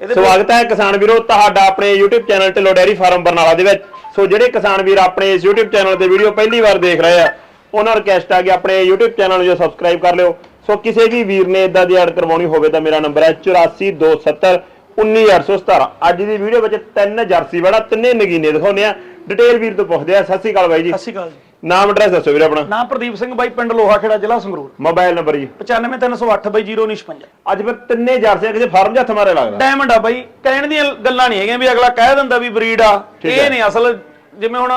ਸਵਾਗਤ ਹੈ ਕਿਸਾਨ ਵੀਰੋ ਤੁਹਾਡਾ ਆਪਣੇ YouTube channel Dhillon dairy farm Barnala ਦੇ ਵਿੱਚ। ਸੋ ਜਿਹੜੇ ਕਿਸਾਨ ਵੀਰ ਆਪਣੇ ਇਸ YouTube ਚੈਨਲ ਤੇ ਵੀਡੀਓ ਪਹਿਲੀ ਵਾਰ ਦੇਖ ਰਹੇ ਆ ਉਹਨਾਂ ਨੂੰ ਰਿਕਵੈਸਟ ਆ ਕਿ ਆਪਣੇ YouTube ਚੈਨਲ ਨੂੰ ਜੋ ਸਬਸਕ੍ਰਾਈਬ ਕਰ ਲਿਓ। ਸੋ ਕਿਸੇ ਵੀ ਵੀਰ ਨੇ ਇਦਾਂ ਦੀ ਐਡ ਕਰਵਾਉਣੀ ਹੋਵੇ ਤਾਂ ਮੇਰਾ ਨੰਬਰ ਹੈ 8427 19817 ਅੱਜ ਦੀ ਵੀਡੀਓ ਵਿੱਚ ਤਿੰਨ ਜਰਸੀ ਬੜਾ ਤਿੰਨੇ ਨਗੀਨੇ ਦਿਖਾਉਂਦੇ ਆ। ਡਿਟੇਲ ਵੀਰ ਤੋਂ ਪੁੱਛਦੇ ਆ। ਸਤਿ ਸ਼੍ਰੀ ਅਕਾਲ ਬਾਈ ਜੀ। ਸਤਿ ਸ਼੍ਰੀ ਅਕਾਲ ਜੀ। ਨਾਮ ਐਡਰੈਸ ਦੱਸੋ ਵੀਰ ਆਪਣਾ। ਨਾਮ ਪ੍ਰਦੀਪ ਸਿੰਘ ਬਾਈ ਪਿੰਡ ਲੋਹਾ ਖੇੜਾ ਜ਼ਿਲ੍ਹਾ ਸੰਗਰੂਰ। ਮੋਬਾਈਲ ਨੰਬਰ ਜੀ। 95308 ਬਾਈ 095 ਅੱਜ ਫਿਰ ਤਿੰਨੇ ਜਰਸੀਆਂ ਕਿਸੇ ਫਾਰਮ ਹੱਥ ਮਾਰੇ ਲੱਗਦਾ। ਡਾਇਮੰਡ ਆ ਬਾਈ ਕਹਿਣ ਦੀਆਂ ਗੱਲਾਂ ਨਹੀਂ ਹੈਗੀਆਂ ਵੀ ਅਗਲਾ ਕਹਿ ਦਿੰਦਾ ਵੀ ਬਰੀਡ ਆ। ਇਹ ਨਹੀਂ ਅਸਲ ਜਿਵੇਂ ਹੁਣ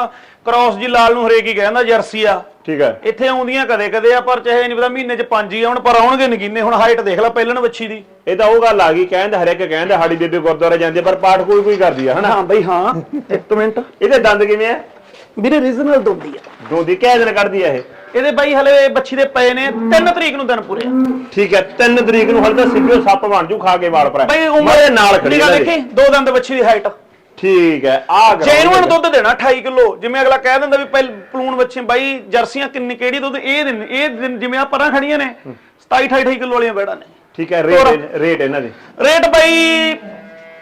ਕ੍ਰਾਸ ਜੀ ਲਾਲ ਨੂੰ ਹਰੇਕ ਹੀ ਕਹਿੰਦਾ ਜਰਸੀ ਆ। ਠੀਕ ਹੈ। ਇੱਥੇ ਆਉਂਦੀਆਂ ਕਦੇ ਕਦੇ ਆ ਪਰ ਚਾਹੇ ਨਹੀਂ ਪਤਾ ਮਹੀਨੇ ਚ ਪੰਜ ਹੀ ਆ ਹੁਣ ਪਰ ਆਉਣਗੇ ਨਗੀਨੇ ਹੁਣ ਹਾਈਟ ਦੇਖ ਲੈ ਪਹਿਲਣ ਵੱਛੀ ਦੀ। ਇਹ ਤਾਂ ਉਹ ਗੱਲ ਆ ਗਈ ਕਹਿੰਦੇ ਹਰੇਕ ਕਹਿੰਦੇ ਸਾਡੀ ਬੇਬੇ ਗੁਰਦੁਆਰੇ ਜਾਂਦੀ ਪਰ ਪਾਠ ਕੋਈ ਕੋਈ ਕਰਦੀ ਆ ਹਨਾ? ਹਾਂ ਬਾਈ ਹਾਂ। ਇੱਕ ਮਿੰਟ। ਇਹਦੇ ਦੰਦ ਕਿਵੇਂ ਆ? ਵੀਰੇ ਰੀਜਨਲ ਦੋਂਦੀ ਆ। ਦੋਦੀ ਕਿਹ ਦਿਨ ਕੱਢਦੀ ਆ ਇਹ? ਇਹਦੇ ਬਾਈ ਹਲੇ ਬੱਚੀ ਦੇ ਪਏ ਨੇ 3 ਤਰੀਕ ਨੂੰ ਦਿਨ ਪੂਰੇ। ਠੀਕ ਹੈ 3 ਤਰੀਕ ਨੂੰ ਹਲ ਤਾਂ ਸਿੱਧੋ ਸੱਪ ਬਣ ਜੂ ਖਾ ਕੇ ਵਾਲ ਪਰ ਬਾਈ ਮੇਰੇ ਨਾਲ ਖੜੀ। ਦੇਖੀ ਦੋ ਦੰਦ ਬੱਚੀ ਦੀ ਹਾਈਟ ਠੀਕ ਹੈ ਆ ਜੈਨੂਅਨ ਦੁੱਧ ਦੇਣਾ 28 ਕਿਲੋ ਜਿਵੇਂ ਅਗਲਾ ਕਹਿ ਦਿੰਦਾ ਵੀ ਪਹਿਲ ਪਲੂਣ ਬੱਚੇ ਬਾਈ ਜਰਸੀਆਂ ਕਿੰਨੀ ਕਿਹੜੀ ਦੁੱਧ ਇਹ ਦਿਨ ਇਹ ਦਿਨ ਜਿਵੇਂ ਆ ਪਰਾਂ ਖੜੀਆਂ ਨੇ 27 28 ਕਿਲੋ ਵਾਲੀਆਂ ਬੈੜਾਂ ਨੇ। ਠੀਕ ਹੈ ਰੇਟ ਰੇਟ ਇਹਨਾਂ ਦੇ। ਰੇਟ ਬਾਈ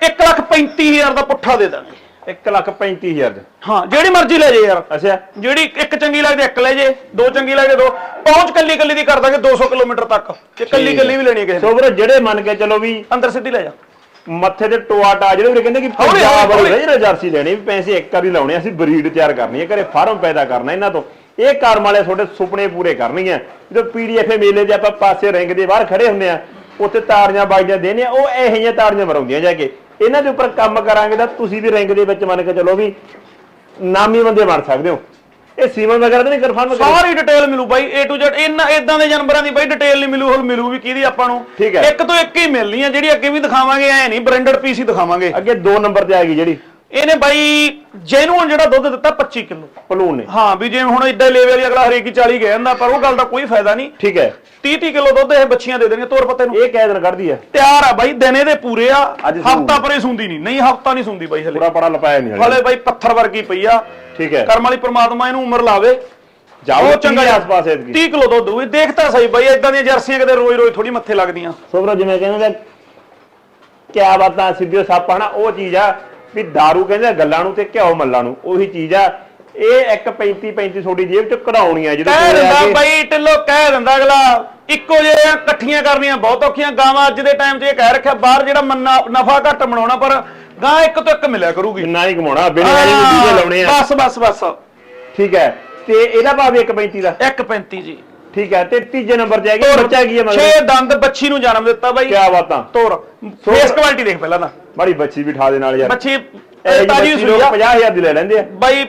1 ਲੱਖ 35000 ਦਾ ਪੁੱਠਾ ਦੇ ਦਾਂਗੇ। 1 ਲੱਖ 35000 ਦੇ ਹਾਂ ਜਿਹੜੀ ਮਰਜ਼ੀ ਲੈ ਜੇ ਯਾਰ। ਅੱਛਾ। ਜਿਹੜੀ ਇੱਕ ਚੰਗੀ ਲੱਗਦੀ ਇੱਕ ਲੈ ਜੇ ਦੋ ਚੰਗੀ ਲੱਗਦੀ ਦੋ। ਪਹੁੰਚ ਕੱਲੀ ਕੱਲੀ ਦੀ ਕਰ ਦਾਂਗੇ 200 ਕਿਲੋਮੀਟਰ ਤੱਕ। ਤੇ ਕੱਲੀ ਕੱਲੀ ਵੀ ਲੈਣੀ ਹੈ ਕਿਸੇ ਨੇ। ਸੋ ਵੀਰੋ ਜਿਹੜੇ ਮੰਨ ਕੇ ਚਲੋ ਵੀ ਅੰਦਰ ਸਿੱਧੀ ਲੈ ਜਾ। ਮੱਥੇ ਤੇ ਟੋਆ ਟਾ ਜਿਹੜੇ ਵੀਰੇ ਕਹਿੰਦੇ ਕਿ ਹੌਲੀ, ਪੰਜਾਬ ਵਾਲੀ ਹੌਲੀ। ਰੇਜਰ ਜਰਸੀ ਲੈਣੀ ਵੀ ਪੈਸੇ ਇੱਕ ਵਾਰੀ ਲਾਉਣੇ ਅਸੀਂ ਬਰੀਡ ਤਿਆਰ ਕਰਨੀ ਹੈ ਘਰੇ ਫਾਰਮ ਪੈਦਾ ਕਰਨਾ ਇਹਨਾਂ ਤੋਂ। ਇਹ ਕਰਮ ਵਾਲੇ ਤੁਹਾਡੇ ਸੁਪਨੇ ਪੂਰੇ ਕਰਨਗੀਆਂ। ਜਦੋਂ ਪੀਡੀਐਫ ਮੇਲੇ ਦੇ ਆਪਾਂ ਪਾਸੇ ਰਿੰਗ ਦੇ ਬਾਹਰ ਖੜੇ ਹੁੰਦੇ ਆ ਉੱਥੇ ਤਾੜੀਆਂ ਬਾਜੀਆਂ ਦੇਣੇ ਆ ਉਹ ਇਹੋ ਜਿਹੀਆਂ ਤਾੜੀਆਂ ਮਰਾਉਂਦੀਆਂ ਜਾ ਕੇ। ਇਹਨਾਂ ਦੇ ਉੱਪਰ ਕੰਮ ਕਰਾਂਗੇ ਤਾਂ ਤੁਸੀਂ ਵੀ ਰਿੰਗ ਦੇ ਵਿੱਚ ਮੰਨ ਕੇ ਚਲੋ ਵੀ ਨਾਮੀ ਬੰਦੇ ਬਣ ਸਕਦੇ ਹੋ। ਇਹ ਸੀਮਨ ਵਗੈਰਾ ਤਾਂ ਨਹੀਂ ਕਨਫਰਮ ਸਾਰੀ ਡਿਟੇਲ ਮਿਲੂ ਬਾਈ A to Z ਇਹਨਾਂ ਇਦਾਂ ਦੇ ਜਾਨਵਰਾਂ ਦੀ ਬਾਈ ਡਿਟੇਲ ਨਹੀਂ ਮਿਲੂ ਹੁਣ ਮਿਲੂ ਵੀ ਕਿਹਦੀ ਆਪਾਂ ਨੂੰ। ਇੱਕ ਤੋਂ ਇੱਕ ਹੀ ਮਿਲਣੀ ਆ ਜਿਹੜੀ ਅੱਗੇ ਵੀ ਦਿਖਾਵਾਂਗੇ ਐ ਨਹੀਂ ਬ੍ਰਾਂਡਡ ਪੀਸ ਹੀ ਦਿਖਾਵਾਂਗੇ। ਅੱਗੇ 2 ਨੰਬਰ ਤੇ ਆ ਗਈ ਜਿਹੜੀ। ਇਹਨੇ ਬਾਈ ਜੈਨੂਅਨ ਜਿਹੜਾ ਦੁੱਧ ਦਿੱਤਾ 25 ਕਿਲੋ। ਪਲੂਨ ਨੇ। ਹਾਂ ਵੀ ਜਿਵੇਂ ਹੁਣ ਏਡਾ ਲੈਵਲ ਵਾਲੀ ਅਗਲਾ ਹਰੇਕ ਹੀ 40 ਗਿਆ ਜਾਂਦਾ ਪਰ ਉਹ ਗੱਲ ਦਾ ਕੋਈ ਫਾਇਦਾ ਨਹੀਂ। ਠੀਕ ਹੈ। 30 30 ਕਿਲੋ ਦੁੱਧ ਇਹ ਬੱਚੀਆਂ ਦੇ ਦੇਣਗੇ ਤੋਰ ਪੱਤੇ ਨੂੰ। ਇਹ ਕਿਹ ਦਿਨ ਕੱਢਦੀ ਹੈ। ਤਿਆਰ ਆ ਬਾਈ ਦਿਨੇ ਦੇ ਪੂਰੇ ਆ। ਹਫਤਾ ਪਰੇ ਸੁੰਦੀ ਨਹੀਂ ਨਹੀਂ ਹਫਤਾ ਨਹੀਂ ਸੁੰਦੀ ਬਾਈ ਹਲੇ। ਪੂਰਾ ਪੜਾ ਲਪਾਇਆ ਨਹੀਂ ਹਲੇ। ਬਾਈ ਪੱਥਰ ਵਰਗੀ ਪਈ ਆ। ਠੀਕ ਹੈ। ਕਰਮ ਵਾਲੀ ਪ੍ਰਮਾਤਮਾ ਇਹਨੂੰ ਉਮਰ ਲਾਵੇ। ਜਾਓ ਚੰਗਾ ਆਸ-ਪਾਸ ਐਤਕੀ। 30 ਕਿਲੋ ਦੁੱਧ ਹੋਵੇ। ਦੇਖਤਾ ਸਹੀ ਬਾਈ ਇਦਾਂ ਦੀਆਂ ਜਰਸੀਆਂ ਕਿਤੇ ਰੋਜ਼ ਰੋਜ਼ ਥੋੜੀ ਮੱਥੇ ਲੱਗਦੀਆਂ। ਸੋਬਰਾ ਜਿਵੇਂ ਕਹਿੰਦੇ ਕਿਆ ਬਾਤਾਂ ਸਿੱਧਿਓ ਸੱਪ ਹਨਾ ਉਹ ਚੀਜ਼ ਆ ਵੀ दारू ਕਹਿੰਦੇ ਗੱਲਾਂ ਨੂੰ ਤੇ ਘਿਓ ਮੱਲਾਂ ਨੂੰ ਉਹੀ ਚੀਜ਼ ਆ। ਇਹ ਇੱਕ 35 35 ਛੋਟੀ ਜੇਬ ਚ ਕਢਾਉਣੀ ਆ ਜਦੋਂ ਕਹਿ ਦਿੰਦਾ ਬਾਈ ਢਿੱਲੋ ਕਹਿ ਦਿੰਦਾ ਅਗਲਾ। ਇੱਕੋ ਜਿਹੀਆਂ ਇਕੱਠੀਆਂ ਕਰਨੀਆਂ ਬਹੁਤ ਔਖੀਆਂ ਗਾਵਾਂ ਅੱਜ ਦੇ ਟਾਈਮ 'ਚ ਇਹ ਕਹਿ ਰੱਖਿਆ ਬਾਹਰ ਜਿਹੜਾ ਮੰਨਾ ਨਫਾ ਘੱਟ ਬਣਾਉਣਾ ਪਰ ਗਾਂ ਇੱਕ ਤੋਂ ਇੱਕ ਮਿਲਿਆ ਕਰੂਗੀ। ਜਿੰਨਾ ਹੀ ਕਮਾਉਣਾ ਬਿਨਾਂ ਵਾਲੀ ਵੀਡੀਓ ਲਾਉਣੇ ਆ। ਬਸ ਬਸ ਬਸ। ਠੀਕ ਹੈ ਤੇ ਇਹਦਾ ਭਾਵ 1.35 ਦਾ? 1.35 ਜੀ। ਠੀਕ ਹੈ ਤੇ ਤੀਜੇ ਨੰਬਰ ਤੇ ਆ ਗਿਆ ਬੱਚਾ ਕੀ ਹੈ 6 ਮਤਲਬ ਦੰਦ ਬੱਚੀ ਨੂੰ ਜਨਮ ਦਿੱਤਾ ਬਾਈ। ਕਿਆ ਬਾਤਾਂ ਤੋਰ ਫੇਸ ਕੁਆਲਿਟੀ ਦੇਖ ਪਹਿਲਾਂ ਤਾਂ। ਬੜੀ ਬੱਚੀ ਵੀ ਠਾ ਦੇ ਨਾਲ ਯਾਰ। ਬੱਚੀ ਤਾਜੀ ਸੂਈ ਲੋਕ ਆ 50000 ਦੀ ਲੈ ਲੈਂਦੇ ਆ। ਬਾਈ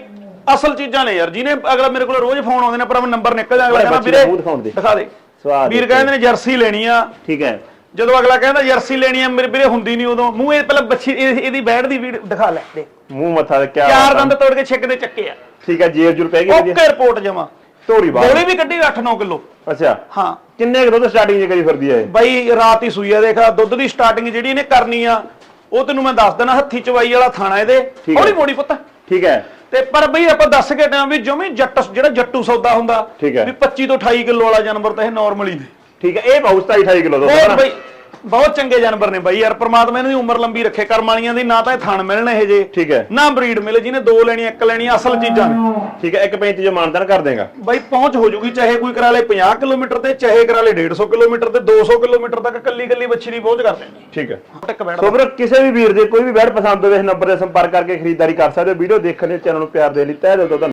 ਅਸਲ ਚੀਜ਼ਾਂ ਨੇ ਯਾਰ ਜਿਹਨੇ ਅਗਲਾ ਮੇਰੇ ਕੋਲ ਰੋਜ਼ ਫੋਨ ਆਉਂਦੇ ਨੇ ਪਰ ਮੈਂ ਨੰਬਰ ਨਿਕਲ ਜਾਂਦਾ ਕਹਿੰਦਾ ਦਾ ਵੀਰੇ। ਦਿਖਾ ਦੇ। ਸਵਾਦ ਵੀਰ। ਕਹਿੰਦੇ ਨੇ ਜਰਸੀ ਲੈਣੀ ਆ। ਠੀਕ ਹੈ। ਜਦੋਂ ਅਗਲਾ ਕਹਿੰਦਾ ਜਰਸੀ ਲੈਣੀ ਆ ਮੇਰੇ ਵੀਰੇ ਹੁੰਦੀ ਨਹੀਂ ਉਦੋਂ। ਮੂੰਹ ਇਹ ਪਹਿਲਾਂ ਬੱਚੀ ਇਹ- ਇਹਦੀ ਬੈੜ ਦੀ ਵੀਡ ਦਿਖਾ ਲੈ ਦੇ ਮੂੰਹ ਮੱਥਾ ਕਿਆ ਚਾਰ। ਦੰਦ ਤੋੜ ਕੇ ਛਿੱਕ ਦੇ ਚੱਕੇ ਆ। ਠੀਕ ਹੈ ਜੇਬ ਜੁਰ ਪੈ ਗਈ ਓਕੇ ਰਿਪੋਰਟ ਜਮਾ। ਤੋਰੀ ਬਾਹਰ। ਗੋਲੀ ਵੀ ਕੱਢੀ 8-9 ਕਿਲੋ। ਅੱਛਾ। ਹਾਂ। ਕਿੰਨੇ ਕੁ ਦੁੱਧ ਸਟਾਰਟਿੰਗ ਜੇ ਕਰੀ ਫਿਰਦੀ ਇਹ? ਬਾਈ ਰਾਤ ਹੀ ਸੂਈ ਆ ਦੇਖ ਦੁੱਧ ਦੀ ਸਟਾਰਟਿੰਗ ਜਿਹੜੀ ਇਹਨੇ ਕਰਨੀ ਆ ਉਹ ਤੈਨੂੰ ਮੈਂ ਦੱਸ ਦੇਣਾ ਹੱਥੀ ਚਵਾਈ ਵਾਲਾ ਥਾਣਾ ਇਹਦੇ। ਹੌਲੀ ਮੋੜੀ ਪੁੱਤ। ਠੀਕ ਹੈ। ਤੇ ਪਰ ਬਈ ਆਪਾਂ ਦੱਸ ਕੇ ਟਾਂ ਵੀ ਜਮੀ ਜੱਟ ਜਿਹੜਾ ਜੱਟੂ ਸੌਦਾ ਹੁੰਦਾ। ਵੀ 25 ਤੋਂ 28 ਕਿਲੋ ਵਾਲਾ ਜਾਨਵਰ ਤਾਂ ਇਹ ਨਾਰਮਲੀ ਨੇ ਠੀਕ ਹੈ ਇਹ ਬਹੁਤ 28 ਕਿਲੋ ਦੁੱਧ ਹੈ ਬਹੁਤ ਨਾ। ਬਈ ਬਹੁਤ ਚੰਗੇ ਜਾਨਵਰ ਨੇ ਬਾਈ ਯਾਰ ਪ੍ਰਮਾਤਮਾ ਇਹਨਾਂ ਦੀ ਉਮਰ ਲੰਬੀ ਰੱਖੇ ਕਰਮ ਵਾਲੀਆਂ ਦੀ ਨਾ ਤਾਂ ਇਹ ਥਣ ਮਿਲਣ ਇਹ ਜੇ ਠੀਕ ਹੈ। ਨਾ ਬਰੀਡ ਮਿਲੇ ਜਿਹਨੇ ਦੋ ਲੈਣੀ ਇੱਕ ਲੈਣੀ ਅਸਲ ਚੀਜ਼ਾਂ ਨੇ। ਠੀਕ ਹੈ ਇੱਕ 35 ਜੋ ਮਾਨਦਾਨ ਕਰ ਦੇਗਾ। ਬਾਈ ਪਹੁੰਚ ਹੋ ਜੂਗੀ ਚਾਹੇ ਕੋਈ ਕਰਾ ਲੇ 50 ਕਿਲੋਮੀਟਰ ਤੇ ਚਾਹੇ ਕਰਾ ਲੇ 150 ਕਿਲੋਮੀਟਰ ਤੇ 200 ਕਿਲੋਮੀਟਰ ਤੱਕ ਕੱਲੀ ਕੱਲੀ ਬੱਚੀ ਦੀ ਪਹੁੰਚ ਕਰ ਦੇਣੀ ਠੀਕ ਹੈ। ਟਿਕ ਬੈਠ ਸੋ ਵੀਰੋ ਕਿਸੇ ਵੀ ਵੀਰ ਦੇ ਕੋਈ ਵੀ ਬੈਡ ਪਸੰਦ ਹੋਵੇ ਇਸ ਨੰਬਰ ਤੇ ਸੰਪਰਕ ਕਰਕੇ ਖਰੀਦਦਾਰੀ ਕਰ ਸਕਦੇ ਹੋ। ਵੀਡੀਓ ਦੇਖਣ ਲਈ ਚੈਨਲ ਨੂੰ ਪਿਆਰ ਦੇ ਲਈ ਤਹਿ ਦਿਲ ਤੋਂ ਧੰਨਵਾਦ।